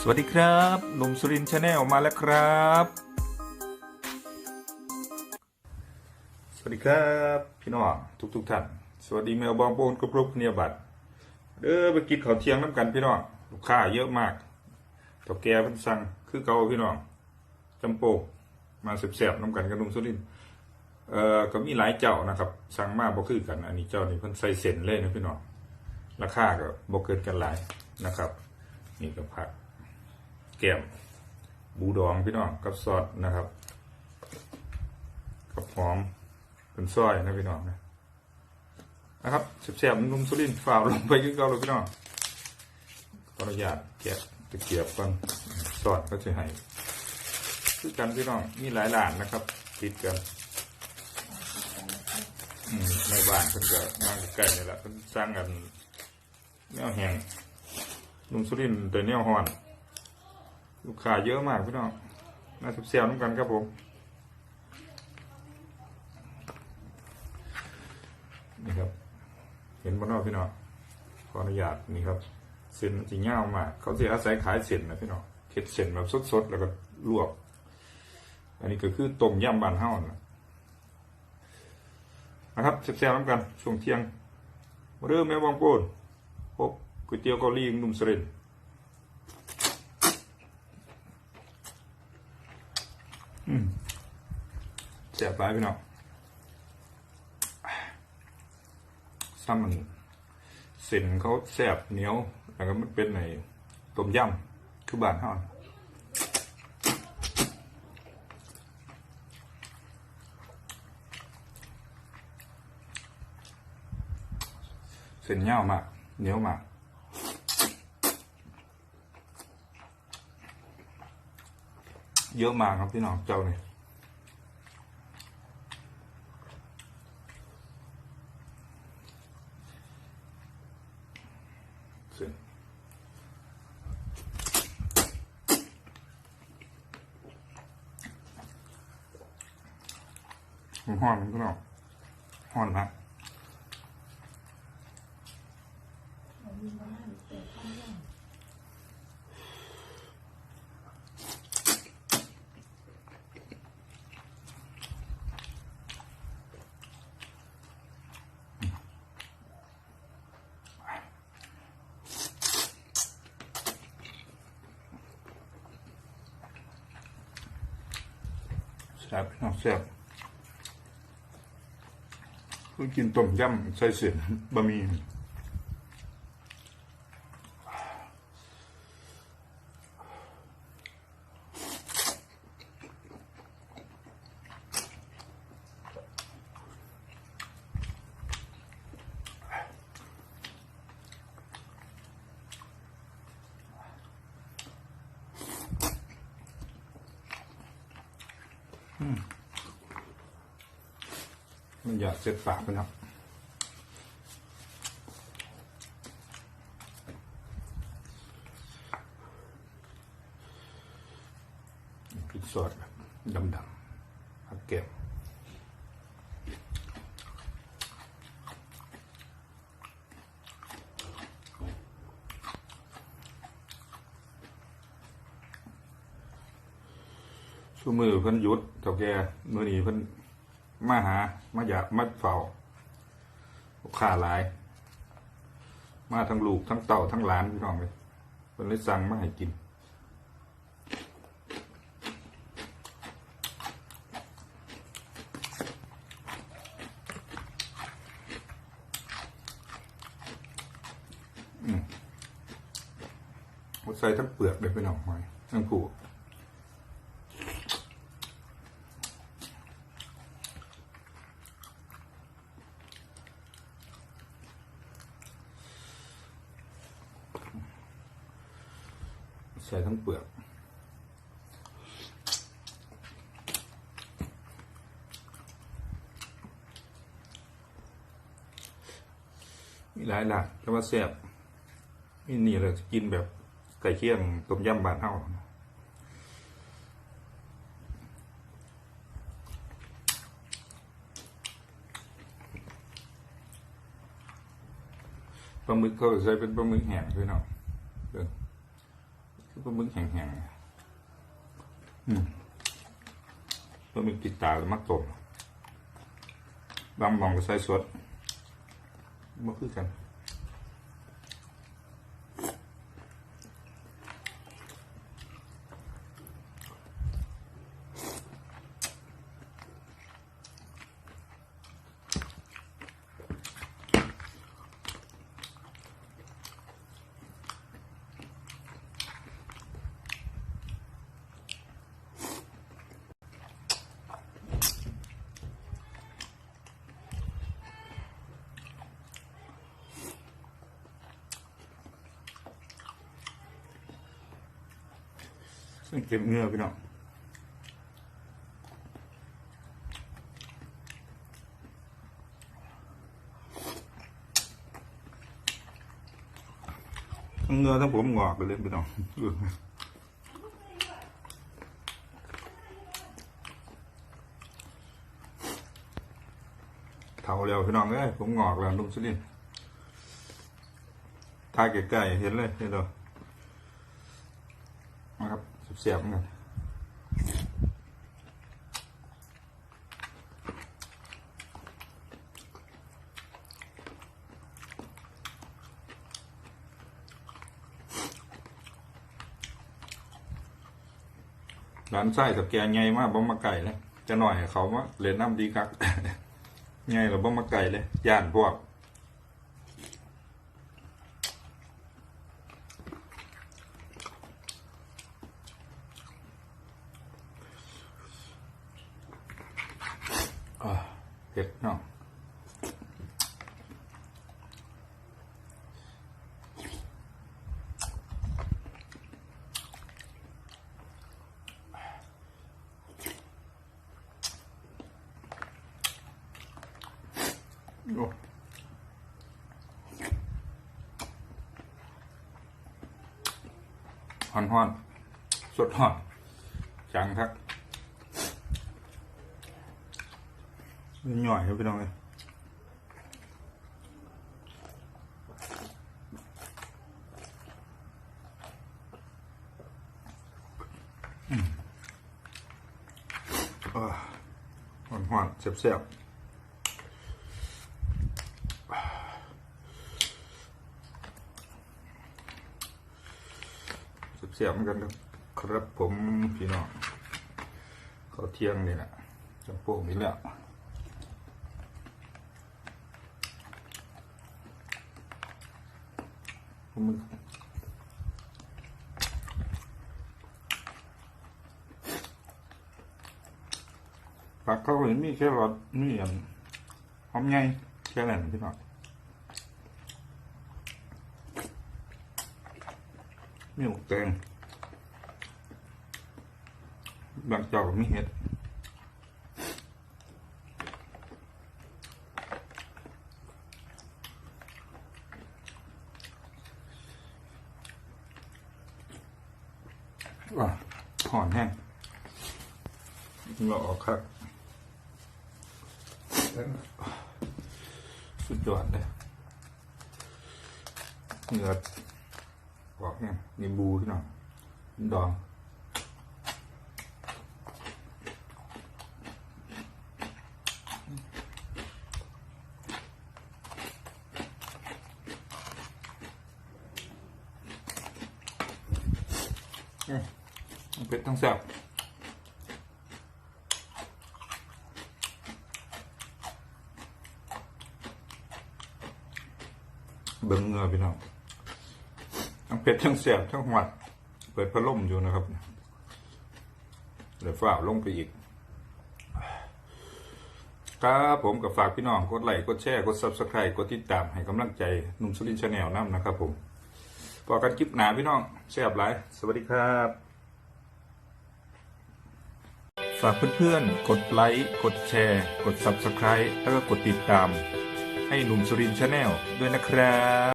สวัสดีครับหนุ่มสุรินชาแนลมาแล้วครับ สวัสดีครับ พี่น้องทุกทุกท่าน สวัสดีแมวบองโปนกรุบเนียบัตรเด้อไปกินข้าวเที่ยงน้ำกันพี่น้องลูกค้าเยอะมากเถ่าแก่เพิ่นสั่งคือเก่าพี่น้องจำโปกมาเสียบๆน้ำกันกับหนุ่มสุรินเอ่อก็มีหลายเจ้านะครับสั่งมาบ่คือกัน อันนี้เจ้านี่เพิ่นใส่เส้นเลยนะพี่น้องราคาก็บ่เกินกันหลายนะครับ นี่ก็ผัก แก้มบูดองพี่น้องกับซอสนะครับ กับหอมเป็นซอยนะพี่น้องนะนะครับแซ่บๆนุ่มสุรินฝ่าวลงไปคือเกาเลยพี่น้องขออนุญาตแกะตะเกียบก่อนซอสก็จะให้คือกันพี่น้องมีหลายร้านนะครับติดกันในบ้านเพิ่นก็มาใกล้นี่แหละเพิ่นสร้างกันแนวแห้งนุ่มสุรินแต่แนวฮ้อน ลูกค้าเยอะมากพี่น้องน่าสุดเซียวน้ำกันครับผมนี่ครับ เห็นบ้านนอกพี่น้องขออนุญาตนี่ครับเส้นจะเง่ามากเขาจะอาศัยขายเส้นนะพี่น้องเค็ดเส้นแบบสดๆแล้วก็ลวก อันนี้ก็คือต้มยำบานเฮ้านะนะครับเซียวๆน้ำกันช่วงเที่ยงเริ่มแม่บองโปนพบก๋วยเตี๋ยวเกาหลีนุ่มสเรน แสบไปพี่น้องซ้ำมันเส้นเขาแสบเหนียว แล้วก็มันเป็นในต้มยำคือบานเฮาน่ะเส้นเหนียวมากเหนียวมาก เยอะมากครับพี่น้องเจ้าเนี่ยเส้นมันห้อนพี่น้องห้อนนะ แซ่บน้องแซ่บก็กินต้มยำใส่เส้นบะหมี่ มันอยากเจ็บปากพี่น้องพริกซอสแบบดำๆผักเก็บ ชูมือเพิ่นหยุดเท่าแก่มือนี้เพิ่นมาหา มาอยากมาเฝ้าลูกค้าหลาย มาทั้งลูกทั้งเต่าทั้งหลานพี่น้องเลยเพิ่นเลยสั่งมาให้กินอืมใส่ทั้งเปลือกเลยพี่น้องหอยทั้งผู ใส่ทั้งเปลือก มี หลายหลักแต่ว่าแซ่บมีนี่เลยกินแบบไก่เคี่ยงต้มยำบานเฮาปลาหมึกเขาใช้เป็นปลาหมึกแห้งด้วยเนาะเบิ่งปลาหมึกแห้งๆอืมปลาหมึกติดตาแล้วมักตมบางหมองก็ใส่สด มาคือกัน เก็บเนื้อพี่น้องทั้งเนื้อทั้งผมงอกไปเลยพี่น้องเท่าแล้วพี่น้องเอ้ยผมงอกแล้วลุงสุรินทร์ทายใกล้ๆเห็นเลยเห็นเลย สียบเหมือนกันร้านไส้กับแกงไงมากบ่มาไก่เลยจะหน่อยเขาว่าเล่นน้ำดีคักไงหรือบ่มาไก่เลยย่านพวก อ่าเผ็ดเนาะโอ้ฮอนฮอนสดฮอนจังทัก หน่อยครับพี่น้องเลยอืมอ่าหวานหวานๆแซ่บๆแซ่บเหมือนกันครับครับผมพี่น้องเขาวเที่ยงนี่แหละจำโป่งนี่แหละผมมึงผักเขาเห็นมีแค่รอทมีอันหอมไงแค่นั้นพี่น้องมีหมกแตงบางเจ้าก็มีเห็ด ว่ะหอนแห้งหล่อครับสุดยอดเลยเนื้อบอกเนี่ยมีบูขึ้นหน่อยดองเป็ด ทั้งแซ่บเบิ่งเงือพี่น้องทั้งเป็ดทั้งแซ่บทั้งหวัด เปิดพัดลมอยู่นะครับเดี๋ยวฝ้าลงไปอีก ครับผมกับฝากพี่น้องกดไลค์กดแชร์กด subscribe กดติดตามให้กำลังใจนุ่มสุรินชาแนลน้ำนะครับผมพอกันคลิปหนาพี่น้องแซ่บหลาย สวัสดีครับ ฝากเพื่อนๆ กดไลค์ กดแชร์ กด subscribe แล้วก็กดติดตาม ให้หนุ่มสุรินชาแนลด้วยนะครับ